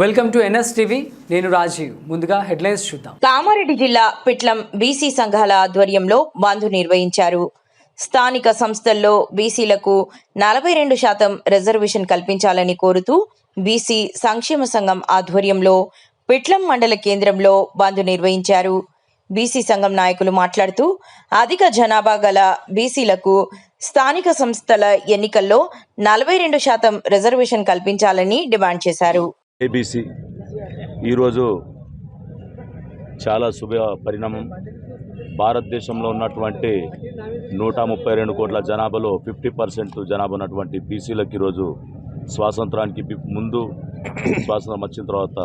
Welcome to NS TV నేను రాజీవ్. ముందుగా headlines చూద్దాం. కామారెడ్డి జిల్లా పిట్లం బీసీ సంఘాల ఆధ్వర్యంలో బంద్ నిర్వహించారు. స్థానిక సంస్థల్లో బీసీలకు నలభై రెండు శాతం రిజర్వేషన్ కల్పించాలని కోరుతూ బీసీ సంక్షేమ సంఘం ఆధ్వర్యంలో పిట్లం మండల కేంద్రంలో బంద్ నిర్వహించారు. బీసీ సంఘం నాయకులు మాట్లాడుతూ అధిక జనాభా గల బీసీలకు స్థానిక సంస్థల ఎన్నికల్లో నలభై రెండు శాతం రిజర్వేషన్ కల్పించాలని డిమాండ్ చేశారు. ఏబీసీ ఈరోజు చాలా శుభ పరిణామం. భారతదేశంలో ఉన్నటువంటి నూట ముప్పై రెండు కోట్ల జనాభాలో ఫిఫ్టీ పర్సెంట్ జనాభా ఉన్నటువంటి బీసీలకు ఈరోజు స్వాతంత్రానికి ముందు స్వాతంత్రం వచ్చిన తర్వాత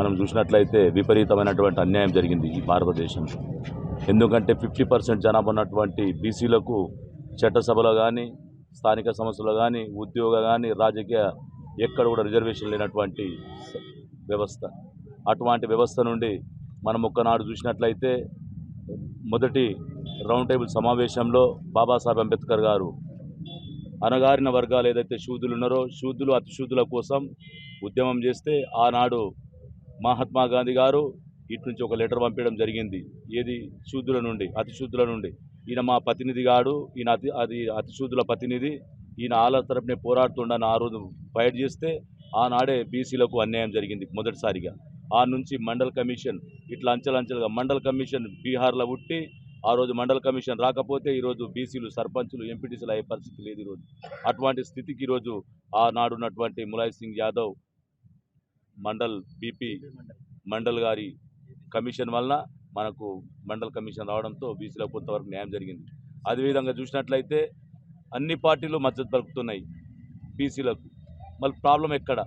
మనం చూసినట్లయితే విపరీతమైనటువంటి అన్యాయం జరిగింది ఈ భారతదేశంలో. ఎందుకంటే ఫిఫ్టీ పర్సెంట్ జనాభా ఉన్నటువంటి బీసీలకు చట్టసభలో కానీ స్థానిక సంస్థలు కానీ ఉద్యోగ కానీ రాజకీయ ఎక్కడ కూడా రిజర్వేషన్ లేనటువంటి వ్యవస్థ. అటువంటి వ్యవస్థ నుండి మనం ఒక్కనాడు చూసినట్లయితే మొదటి రౌండ్ టేబుల్ సమావేశంలో బాబాసాహెబ్ అంబేద్కర్ గారు అణగారిన వర్గాలు ఏదైతే శూద్రులు ఉన్నారో శూద్రులు అతిశూద్రుల కోసం ఉద్యమం చేస్తే ఆనాడు మహాత్మా గాంధీ గారు ఇటు నుంచి ఒక లెటర్ పంపించడం జరిగింది. ఏది? శూద్రుల నుండి అతిశూద్రుల నుండి. ఈయన మా ప్రతినిధి గాడు ఈయన అతి అది అతిశూద్రుల ప్రతినిధి. ఈయన ఆల తరపునే పోరాడుతుండని ఆ రోజు ఫైట్ చేస్తే ఆనాడే బీసీలకు అన్యాయం జరిగింది మొదటిసారిగా. ఆ నుంచి మండల్ కమిషన్ ఇట్లా అంచెలంచెలుగా మండల్ కమిషన్ బీహార్లో పుట్టి ఆ రోజు మండల్ కమిషన్ రాకపోతే ఈరోజు బీసీలు సర్పంచులు ఎంపీటీసీలు అయ్యే పరిస్థితి లేదు ఈరోజు అటువంటి స్థితికి ఈరోజు ఆనాడు ఉన్నటువంటి ములాయ్ సింగ్ యాదవ్ మండల్ బీపీ మండల్ గారి కమిషన్ వలన మనకు మండల్ కమిషన్ రావడంతో బీసీలకు కొంతవరకు న్యాయం జరిగింది. అదేవిధంగా చూసినట్లయితే అన్ని పార్టీలు మద్దతు పలుకుతున్నాయి బీసీలకు. మళ్ళీ ప్రాబ్లం ఎక్కడ?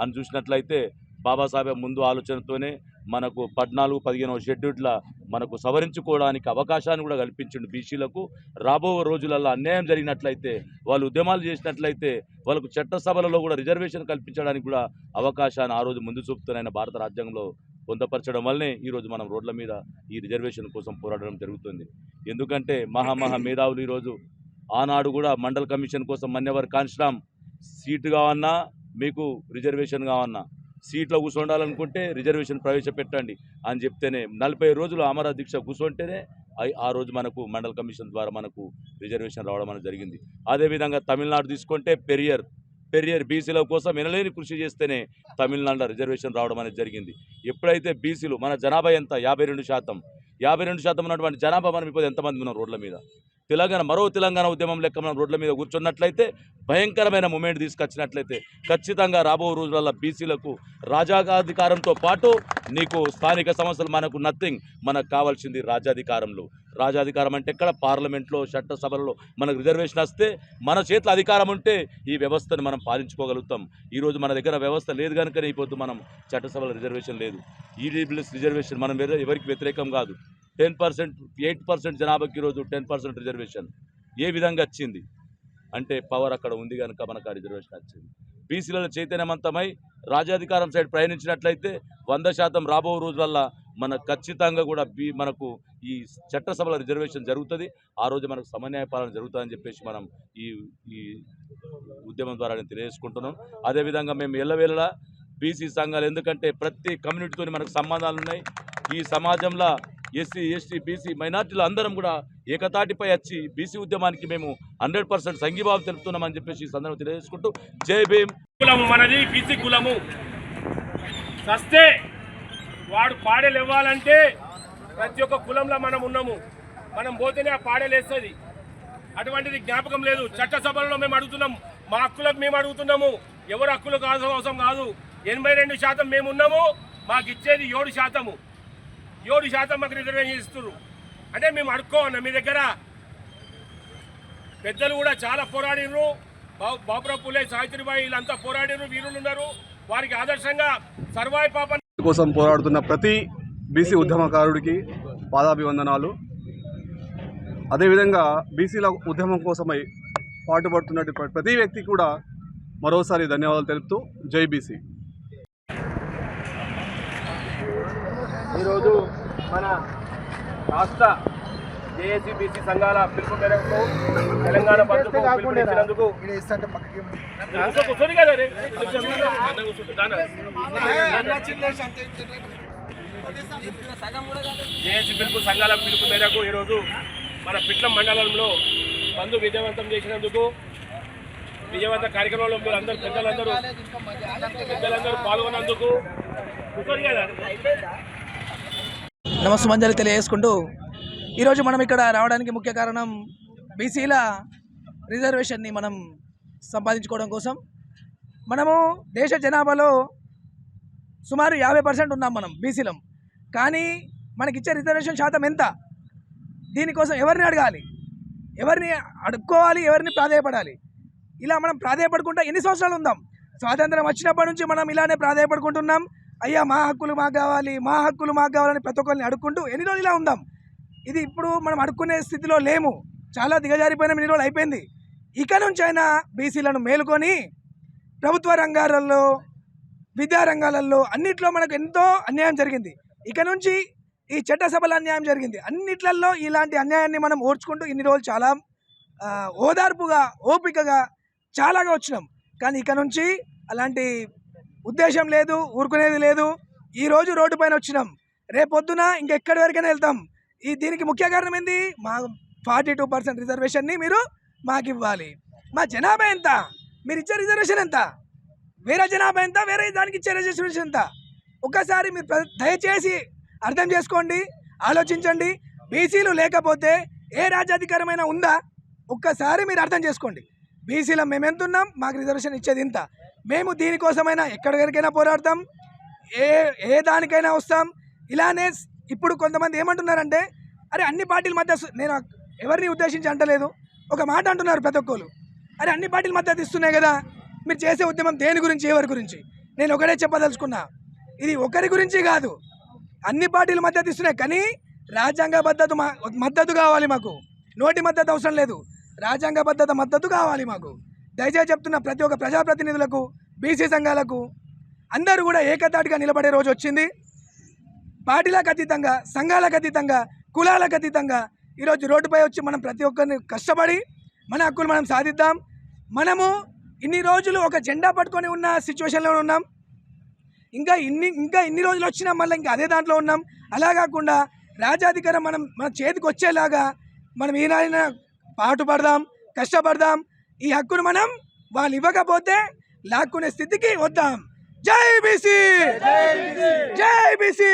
అని చూసినట్లయితే బాబాసాహెబ్ ముందు ఆలోచనతోనే మనకు పద్నాలుగు పదిహేనవ షెడ్యూల్ల మనకు సవరించుకోవడానికి అవకాశాన్ని కూడా కల్పించండి బీసీలకు. రాబో రోజులలో అన్యాయం జరిగినట్లయితే వాళ్ళు ఉద్యమాలు చేసినట్లయితే వాళ్ళకు చట్టసభలలో కూడా రిజర్వేషన్ కల్పించడానికి కూడా అవకాశాన్ని ఆ రోజు ముందు చూపుతున్నాయని భారత రాజ్యాంగంలో పొందపరచడం వల్లనే ఈరోజు మనం రోడ్ల మీద ఈ రిజర్వేషన్ కోసం పోరాడడం జరుగుతుంది. ఎందుకంటే మహామహా మేధావులు ఈరోజు ఆనాడు కూడా మండల్ కమిషన్ కోసం మన్యవర్ కాన్స్టామ్ సీటు కావన్నా మీకు రిజర్వేషన్ కావన్నా సీట్లో కూర్చోండాలనుకుంటే రిజర్వేషన్ ప్రవేశపెట్టండి అని చెప్తేనే నలభై రోజులు అమర దీక్ష కూర్చుంటేనే ఆ రోజు మనకు మండల కమిషన్ ద్వారా మనకు రిజర్వేషన్ రావడం అనేది జరిగింది. అదేవిధంగా తమిళనాడు తీసుకుంటే పెరియర్ పెరియర్ బీసీల కోసం వినలేని కృషి చేస్తేనే తమిళనాడులో రిజర్వేషన్ రావడం అనేది జరిగింది. ఎప్పుడైతే బీసీలు మన జనాభా ఎంత? యాభై రెండు శాతం. యాభై రెండు శాతం ఉన్నటువంటి జనాభా మనం ఇప్పుడు ఎంతమంది ఉన్నాం రోడ్ల మీద? తెలంగాణ మరో తెలంగాణ ఉద్యమం లెక్క మనం రోడ్ల మీద కూర్చున్నట్లయితే భయంకరమైన మూమెంట్ తీసుకొచ్చినట్లయితే ఖచ్చితంగా రాబో రోజులలో బీసీలకు రాజాధికారంతో పాటు నీకు స్థానిక సమస్యలు మనకు నథింగ్ మనకు కావాల్సింది రాజ్యాధికారంలో. రాజాధికారం అంటే ఎక్కడ? పార్లమెంట్లో చట్టసభలలో మనకు రిజర్వేషన్ వస్తే మన చేతిలో అధికారం ఉంటే ఈ వ్యవస్థను మనం పాలించుకోగలుగుతాం. ఈరోజు మన దగ్గర వ్యవస్థ లేదు కనుకనే ఇప్పుడు మనం చట్టసభలో రిజర్వేషన్ లేదు. ఈడబ్ల్యూఎస్ రిజర్వేషన్ మనం ఎవరికి వ్యతిరేకం కాదు. టెన్ పర్సెంట్ ఎయిట్ పర్సెంట్ జనాభాకి ఈరోజు టెన్ పర్సెంట్ రిజర్వేషన్. ఏ విధంగా వచ్చింది? అంటే పవర్ అక్కడ ఉంది కనుక మనకు ఆ రిజర్వేషన్ వచ్చింది. బీసీలలో చైతన్యవంతమై రాజ్యాధికారం సైడ్ ప్రయాణించినట్లయితే వంద శాతం రాబో రోజులల్లా మన ఖచ్చితంగా కూడా బీ మనకు ఈ చట్టసభల రిజర్వేషన్ జరుగుతుంది. ఆ రోజు మనకు సమన్యాయ పాలన జరుగుతుందని చెప్పేసి మనం ఈ ఈ ఉద్యమం ద్వారా నేను తెలియజేసుకుంటున్నాం. అదేవిధంగా మేము ఎల్లవేళలా బీసీ సంఘాలు ఎందుకంటే ప్రతి కమ్యూనిటీతో మనకు సంబంధాలు ఉన్నాయి ఈ సమాజంలో ఎస్సీ ఎస్టీ బీసీ మైనార్టీలు అందరం కూడా ఏకతాటిపై వచ్చి బీసీ ఉద్యమానికి మేము హండ్రెడ్ పర్సెంట్ సంఘీభావం తెలుపుతున్నామని చెప్పేసి సందర్భం తెలియజేసుకుంటూ జై భీమ్. కులము మనది బీసీ కులము. సస్తే వాడు పాడేలు ఇవ్వాలంటే ప్రతి ఒక్క కులంలో మనం ఉన్నాము. మనం పోతేనే ఆ పాడేలు వేస్తుంది. అటువంటిది జ్ఞాపకం లేదు. చట్టసభలో మేము అడుగుతున్నాం. మా హక్కులకు మేము అడుగుతున్నాము. ఎవరు హక్కులు కావాల్సిన అవసరం కాదు. ఎనభై రెండు శాతం మేము ఉన్నాము. మాకు ఇచ్చేది ఏడు శాతము. ఏడు శాతం మాకు రిజర్వేషన్ ఇస్తున్నారు అంటే మేము అడుక్కోమన్నా మీ దగ్గర పెద్దలు కూడా చాలా పోరాడినరు బాబు పులే సావిత్రిబాయి వీళ్ళంతా పోరాడినరు వీరులు ఉన్నారు. వారికి ఆదర్శంగా సర్వాయి పాప కోసం పోరాడుతున్న ప్రతి బీసీ ఉద్యమకారుడికి పాదాభివందనాలు. అదేవిధంగా బీసీల ఉద్యమం కోసమై పాటుపడుతున్నటువంటి ప్రతి వ్యక్తికి కూడా మరోసారి ధన్యవాదాలు తెలుపుతూ జై బీసీ. ఈరోజు మన రాష్ట్ర జేఏసీ బీసీ సంఘాల పిలుపు మేరకు తెలంగాణ బంధుకు పిలుపునిచ్చినందుకు కూర్చోని కదా. జేఏసీ పిలుపు సంఘాల పిలుపు మేరకు ఈరోజు మన పిట్లం మండలంలో బంధు విజయవంతం చేసినందుకు విజయవంత కార్యక్రమంలో మీరు అందరు పెద్దలందరూ పెద్దలందరూ పాల్గొన్నందుకు కూర్చోని కదా నమస్సుమంజలి తెలియజేసుకుంటూ ఈరోజు మనం ఇక్కడ రావడానికి ముఖ్య కారణం బీసీల రిజర్వేషన్ని మనం సంపాదించుకోవడం కోసం. మనము దేశ జనాభాలో సుమారు యాభై పర్సెంట్ ఉన్నాం మనం బీసీలం. కానీ మనకిచ్చే రిజర్వేషన్ శాతం ఎంత? దీనికోసం ఎవరిని అడగాలి? ఎవరిని అడుక్కోవాలి? ఎవరిని ప్రాధాయపడాలి? ఇలా మనం ప్రాధాయపడుకుంటా ఎన్ని సంవత్సరాలు ఉందాం? స్వాతంత్రం వచ్చినప్పటి నుంచి మనం ఇలానే ప్రాధాయపడుకుంటున్నాం. అయ్యా మా హక్కులు మాకు కావాలి మా హక్కులు మాకు కావాలని ప్రతి ఒక్కరిని అడుక్కుంటూ ఎన్ని రోజులు ఇలా ఉందాం? ఇది ఇప్పుడు మనం అడుక్కునే స్థితిలో లేము. చాలా దిగజారిపోయిన ఎన్ని రోజులు అయిపోయింది. ఇక నుంచి అయినా బీసీలను మేలుకొని ప్రభుత్వ రంగాలలో విద్యారంగాలలో అన్నిట్లో మనకు ఎంతో అన్యాయం జరిగింది. ఇక నుంచి ఈ చట్టసభల అన్యాయం జరిగింది. అన్నిట్లలో ఇలాంటి అన్యాయాన్ని మనం ఓర్చుకుంటూ ఇన్ని రోజులు చాలా ఓదార్పుగా ఓపికగా చాలాగా వచ్చినాం. కానీ ఇక నుంచి అలాంటి ఉద్దేశం లేదు ఊరుకునేది లేదు. ఈరోజు రోడ్డు పైన వచ్చినాం. రేపొద్దున ఇంకెక్కడి వరకైనా వెళ్తాం. ఈ దీనికి ముఖ్య కారణం ఏంది? మా ఫార్టీ టూ పర్సెంట్ రిజర్వేషన్ని మీరు మాకు ఇవ్వాలి. మా జనాభా ఎంత? మీరు ఇచ్చే రిజర్వేషన్ ఎంత? వేరే జనాభా ఎంత? వేరే దానికి ఇచ్చే రిజర్వేషన్ ఎంత? ఒక్కసారి మీరు దయచేసి అర్థం చేసుకోండి ఆలోచించండి. బీసీలు లేకపోతే ఏ రాజ్యాధికారమైన ఉందా? ఒక్కసారి మీరు అర్థం చేసుకోండి. బీసీలో మేము ఎంత ఉన్నాం మాకు రిజర్వేషన్ ఇచ్చేది ఇంత. మేము దీనికోసమైనా ఎక్కడికైనా పోరాడతాం. ఏ ఏ దానికైనా వస్తాం. ఇలానే ఇప్పుడు కొంతమంది ఏమంటున్నారంటే అరే అన్ని పార్టీల మధ్య నేను ఎవరిని ఉద్దేశించి అంటలేదు. ఒక మాట అంటున్నారు ప్రతి ఒక్కరు అరే అన్ని పార్టీల మధ్య ఇస్తున్నాయి కదా. మీరు చేసే ఉద్యమం దేని గురించి ఎవరి గురించి? నేను ఒకటే చెప్పదలుచుకున్నా. ఇది ఒకరి గురించి కాదు. అన్ని పార్టీల మద్దతు ఇస్తున్నాయి. కానీ రాజ్యాంగ మద్దతు మద్దతు కావాలి మాకు. నోటి మద్దతు అవసరం లేదు. రాజ్యాంగ మద్దతు కావాలి మాకు. దయచేసి చెప్తున్న ప్రతి ఒక్క ప్రజాప్రతినిధులకు బీసీ సంఘాలకు అందరూ కూడా ఏకతాటిగా నిలబడే రోజు వచ్చింది. పార్టీలకు అతీతంగా సంఘాలకు అతీతంగా కులాలకు అతీతంగా ఈరోజు రోడ్డుపై వచ్చి మనం ప్రతి ఒక్కరిని కష్టపడి మన హక్కులు మనం సాధిద్దాం. మనము ఇన్ని రోజులు ఒక జెండా పట్టుకొని ఉన్న సిచ్యువేషన్లో ఉన్నాం. ఇంకా ఇన్ని ఇంకా ఇన్ని రోజులు వచ్చినా మళ్ళీ ఇంకా అదే దాంట్లో ఉన్నాం. అలా కాకుండా రాజాధికారం మనం మన చేతికి వచ్చేలాగా మనం ఈనాడైనా పాటుపడదాం కష్టపడదాం. ఈ హక్కును మనం వాళ్ళు ఇవ్వకపోతే లాక్కునే స్థితికి వద్దాం. జై బీసీ! జై బీసీ!